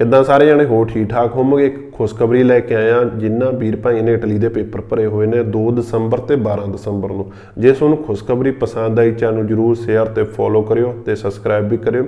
ਕਿੱਦਾਂ ਸਾਰੇ ਜਣੇ ਹੋ ਠੀਕ ਠਾਕ ਹੋਵੋਗੇ? ਇੱਕ ਖੁਸ਼ਖਬਰੀ ਲੈ ਕੇ ਆਇਆ ਜਿਨ੍ਹਾਂ ਵੀਰ ਭਾਈ ਨੇ ਇਟਲੀ ਦੇ ਪੇਪਰ ਭਰੇ ਹੋਏ ਨੇ 2 ਦਸੰਬਰ ਤੇ 12 ਦਸੰਬਰ ਨੂੰ। ਜੇ ਤੁਹਾਨੂੰ ਖੁਸ਼ਖਬਰੀ ਪਸੰਦ ਆਈ ਚੈਨਲ ਜਰੂਰ ਸ਼ੇਅਰ ਤੇ ਫੋਲੋ ਕਰਿਓ ਤੇ ਸਬਸਕ੍ਰਾਈਬ ਵੀ ਕਰਿਓ।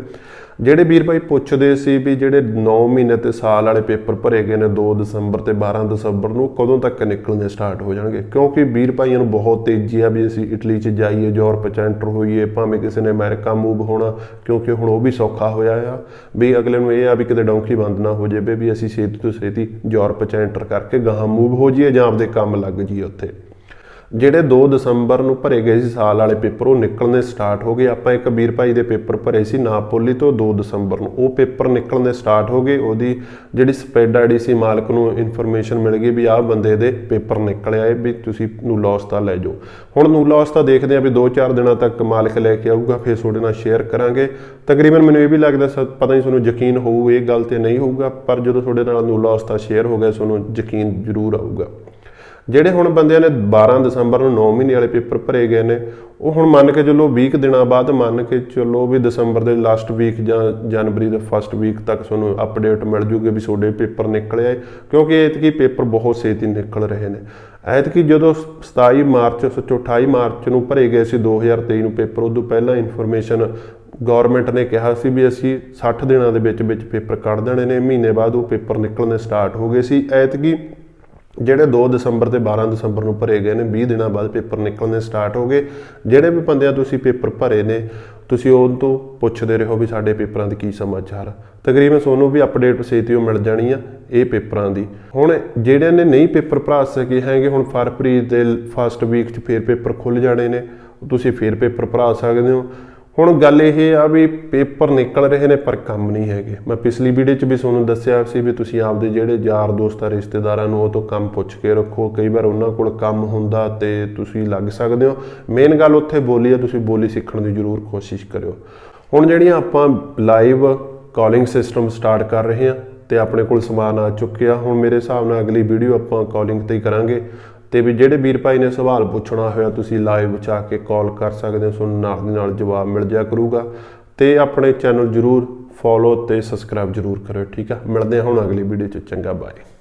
ਜਿਹੜੇ ਵੀਰ ਭਾਈ ਪੁੱਛਦੇ ਸੀ ਵੀ ਜਿਹੜੇ 9 ਮਹੀਨੇ ਤੇ ਸਾਲ ਵਾਲੇ ਪੇਪਰ ਭਰੇ ਗਏ ਨੇ 2 ਦਸੰਬਰ ਤੇ 12 ਦਸੰਬਰ ਨੂੰ, ਕਦੋਂ ਤੱਕ ਨਿਕਲਣੇ ਸਟਾਰਟ ਹੋ ਜਾਣਗੇ? ਕਿਉਂਕਿ ਵੀਰ ਭਾਈਆਂ ਨੂੰ ਬਹੁਤ ਤੇਜ਼ੀ ਆ ਵੀ ਅਸੀਂ ਇਟਲੀ 'ਚ ਜਾਈਏ, ਯੂਰਪ 'ਚ ਐਂਟਰ ਹੋਈਏ, ਭਾਵੇਂ ਕਿਸੇ ਨੇ ਅਮਰੀਕਾ ਮੂਵ ਹੋਣਾ, ਕਿਉਂਕਿ ਹੁਣ ਉਹ ਵੀ ਸੌਖਾ ਹੋਇਆ ਆ। ਵੀ ਅਗਲੇ ਨੂੰ ਇਹ ਆ ਵੀ ਕਿਤੇ ਡੌਂਕੀ ਬੰਦ ਨਾ ਹੋ ਜਾਵੇ ਵੀ ਅਸੀਂ ਛੇਤੀ ਤੋਂ ਛੇਤੀ ਯੂਰਪ 'ਚ ਐਂਟਰ ਕਰਕੇ ਗਾਹਾਂ ਮੂਵ ਹੋ ਜਾਈਏ ਜਾਂ ਆਪਦੇ ਕੰਮ ਲੱਗ ਜਾਈਏ ਉੱਥੇ। ਜਿਹੜੇ 2 ਦਸੰਬਰ ਨੂੰ ਭਰੇ ਗਏ ਸੀ ਸਾਲ ਵਾਲੇ ਪੇਪਰ, ਉਹ ਨਿਕਲਣੇ ਸਟਾਰਟ ਹੋ ਗਏ। ਆਪਾਂ ਇੱਕ ਵੀਰ ਭਾਈ ਦੇ ਪੇਪਰ ਭਰੇ ਸੀ ਨਾਪੋਲੀ ਤੋਂ 2 ਦਸੰਬਰ ਨੂੰ। ਉਹ ਪੇਪਰ ਨਿਕਲਣੇ ਸਟਾਰਟ ਹੋ ਗਏ। ਉਹਦੀ ਜਿਹੜੀ ਸਪੈਡ ਆਈਡੀ ਸੀ, ਮਾਲਕ ਨੂੰ ਇਨਫੋਰਮੇਸ਼ਨ ਮਿਲ ਗਈ ਵੀ ਆਹ ਬੰਦੇ ਦੇ ਪੇਪਰ ਨਿਕਲ ਆਏ ਵੀ ਤੁਸੀਂ ਨੂੰ ਲੌਸ ਤਾਂ ਲੈ ਜਾਓ। ਹੁਣ ਨੂੰ ਲੌਸ ਤਾਂ ਦੇਖਦੇ ਆ ਵੀ 2-4 ਦਿਨਾਂ ਤੱਕ ਮਾਲਕ ਲੈ ਕੇ ਆਊਗਾ, ਫਿਰ ਤੁਹਾਡੇ ਨਾਲ ਸ਼ੇਅਰ ਕਰਾਂਗੇ। ਤਕਰੀਬਨ ਮੈਨੂੰ ਇਹ ਵੀ ਲੱਗਦਾ ਸ- ਪਤਾ ਨਹੀਂ ਤੁਹਾਨੂੰ ਯਕੀਨ ਹੋਊ, ਇਹ ਗੱਲ ਤੇ ਨਹੀਂ ਹੋਊਗਾ, ਪਰ ਜਦੋਂ ਤੁਹਾਡੇ ਨਾਲ ਨੂੰ ਲੌਸ ਤਾਂ ਸ਼ੇਅਰ ਹੋ ਗਿਆ, ਤੁਹਾਨੂੰ ਯਕੀਨ ਜ਼ਰੂਰ ਆਊਗਾ। ਜਿਹੜੇ ਹੁਣ ਬੰਦਿਆਂ ਨੇ 12 ਦਸੰਬਰ ਨੂੰ 9 ਮਹੀਨੇ ਵਾਲੇ ਪੇਪਰ ਭਰੇ ਗਏ ਨੇ, ਉਹ ਹੁਣ ਮੰਨ ਕੇ ਚੱਲੋ 20 ਕੁ ਦਿਨਾਂ ਬਾਅਦ ਮੰਨ ਕੇ ਚੱਲੋ ਵੀ ਦਸੰਬਰ ਦੇ ਲਾਸਟ ਵੀਕ ਜਾਂ ਜਨਵਰੀ ਦੇ ਫਸਟ ਵੀਕ ਤੱਕ ਤੁਹਾਨੂੰ ਅਪਡੇਟ ਮਿਲ ਜੂਗੀ ਵੀ ਤੁਹਾਡੇ ਪੇਪਰ ਨਿਕਲੇ ਆਏ, ਕਿਉਂਕਿ ਐਤਕੀ ਪੇਪਰ ਬਹੁਤ ਛੇਤੀ ਨਿਕਲ ਰਹੇ ਨੇ। ਐਤਕੀ ਜਦੋਂ 27 ਮਾਰਚ ਸੱਚੋ 28 ਮਾਰਚ ਨੂੰ ਭਰੇ ਗਏ ਸੀ 2023 ਨੂੰ ਪੇਪਰ, ਉਦੋਂ ਪਹਿਲਾਂ ਇਨਫੋਰਮੇਸ਼ਨ ਗਵਰਨਮੈਂਟ ਨੇ ਕਿਹਾ ਸੀ ਵੀ ਅਸੀਂ 60 ਦਿਨਾਂ ਦੇ ਵਿੱਚ ਵਿੱਚ ਪੇਪਰ ਕੱਢ ਦੇਣੇ ਨੇ, ਮਹੀਨੇ ਬਾਅਦ ਉਹ ਪੇਪਰ ਨਿਕਲਣੇ ਸਟਾਰਟ ਹੋ ਗਏ ਸੀ। ਐਤਕੀ ਜਿਹੜੇ 2 ਦਸੰਬਰ ਤੇ 12 ਦਸੰਬਰ ਨੂੰ ਭਰੇ ਗਏ ਨੇ 20 ਦਿਨਾਂ ਬਾਅਦ ਪੇਪਰ ਨਿਕਲਣੇ ਸਟਾਰਟ ਹੋ ਗਏ। ਜਿਹੜੇ ਵੀ ਬੰਦਿਆਂ ਤੁਸੀਂ ਪੇਪਰ ਭਰੇ ਨੇ, ਤੁਸੀਂ ਉਹ ਤੋਂ ਪੁੱਛਦੇ ਰਹੋ ਵੀ ਸਾਡੇ ਪੇਪਰਾਂ ਦੇ ਕੀ ਸਮਾਚਾਰ। ਆ। ਤਕਰੀਬਨ ਤੁਹਾਨੂੰ ਵੀ ਅਪਡੇਟ ਛੇਤੀ ਉਹ ਮਿਲ ਜਾਣੀ ਆ, ਇਹ ਪੇਪਰਾਂ ਦੀ। ਹੁਣ ਜਿਹੜਿਆਂ ਨੇ ਨਹੀਂ ਪੇਪਰ ਭਰਾ ਸਕੇ ਹੈਗੇ, ਹੁਣ ਫਰਵਰੀ ਦੇ ਫਸਟ ਵੀਕ 'ਚ ਫੇਰ ਪੇਪਰ ਖੁੱਲ ਜਾਣੇ ਨੇ, ਤੁਸੀਂ ਫੇਰ ਪੇਪਰ ਭਰਾ ਸਕਦੇ ਹੋ। ਹੁਣ ਗੱਲ ਇਹ ਆ ਵੀ ਪੇਪਰ ਨਿਕਲ ਰਹੇ ਨੇ, ਪਰ ਕੰਮ ਨਹੀਂ ਹੈਗੇ। ਮੈਂ ਪਿਛਲੀ ਵੀਡੀਓ 'ਚ ਵੀ ਤੁਹਾਨੂੰ ਦੱਸਿਆ ਸੀ ਵੀ ਤੁਸੀਂ ਆਪਦੇ ਜਿਹੜੇ ਯਾਰ ਦੋਸਤਾਂ ਰਿਸ਼ਤੇਦਾਰਾਂ ਨੂੰ ਉਹ ਤੋਂ ਕੰਮ ਪੁੱਛ ਕੇ ਰੱਖੋ। ਕਈ ਵਾਰ ਉਹਨਾਂ ਕੋਲ ਕੰਮ ਹੁੰਦਾ ਤੇ ਤੁਸੀਂ ਲੱਗ ਸਕਦੇ ਹੋ। ਮੇਨ ਗੱਲ ਉੱਥੇ ਬੋਲੀ ਆ, ਤੁਸੀਂ ਬੋਲੀ ਸਿੱਖਣ ਦੀ ਜ਼ਰੂਰ ਕੋਸ਼ਿਸ਼ ਕਰਿਓ। ਹੁਣ ਜਿਹੜੀਆਂ ਆਪਾਂ ਲਾਈਵ ਕਾਲਿੰਗ ਸਿਸਟਮ ਸਟਾਰਟ ਕਰ ਰਹੇ ਹਾਂ ਤੇ ਆਪਣੇ ਕੋਲ ਸਮਾਨ ਆ ਚੁੱਕਿਆ, ਹੁਣ ਮੇਰੇ ਹਿਸਾਬ ਨਾਲ ਅਗਲੀ ਵੀਡੀਓ ਆਪਾਂ ਕਾਲਿੰਗ ਤੇ ਹੀ ਕਰਾਂਗੇ। ਤੇ ਵੀ ਜਿਹੜੇ ਵੀਰ ਭਾਈ ਨੇ ਸਵਾਲ ਪੁੱਛਣਾ ਹੋਇਆ, ਤੁਸੀਂ ਲਾਈਵ ਚ ਆ ਕੇ ਕਾਲ ਕਰ ਸਕਦੇ ਹੋ, ਤੁਹਾਨੂੰ ਨਾਲ ਦੀ ਨਾਲ ਜਵਾਬ ਮਿਲ ਜਾਇਆ ਕਰੂਗਾ। ਤੇ ਆਪਣੇ ਚੈਨਲ ਜਰੂਰ ਫੋਲੋ ਤੇ ਸਬਸਕ੍ਰਾਈਬ ਜਰੂਰ ਕਰਿਓ, ਠੀਕ ਆ? ਮਿਲਦੇ ਹਾਂ ਹੁਣ ਅਗਲੀ ਵੀਡੀਓ ਚ, ਚੰਗਾ ਬਾਏ